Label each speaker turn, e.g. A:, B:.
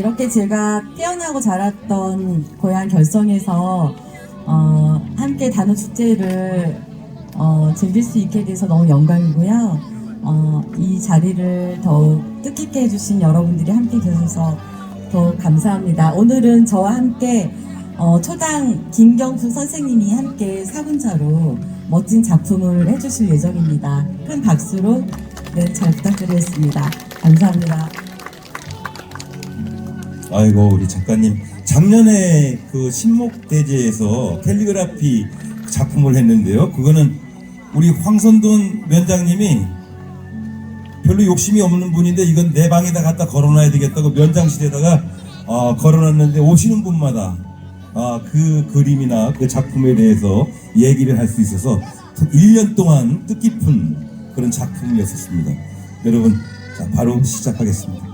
A: 이렇게 제가 태어나고 자랐던 고향 결성에서 어, 함께 단오 축제를 어, 즐길 수 있게 돼서 너무 영광이고요. 어, 이 자리를 더욱 뜻깊게 해주신 여러분들이 함께 계셔서 더욱 감사합니다. 오늘은 저와 함께 어, 초당 김경수 선생님이 함께 사분자로 멋진 작품을 해주실 예정입니다. 큰 박수로 네, 잘 부탁드리겠습니다. 감사합니다.
B: 아이고 우리 작가님 작년에 그 신목 대제에서 캘리그라피 작품을 했는데요. 그거는 우리 황선돈 면장님이 별로 욕심이 없는 분인데 이건 내 방에다 갖다 걸어놔야 되겠다고 면장실에다가 어, 걸어놨는데 오시는 분마다 아, 그 그림이나 그 작품에 대해서 얘기를 할 수 있어서 1년 동안 뜻깊은 그런 작품이었었습니다. 여러분 자 바로 시작하겠습니다.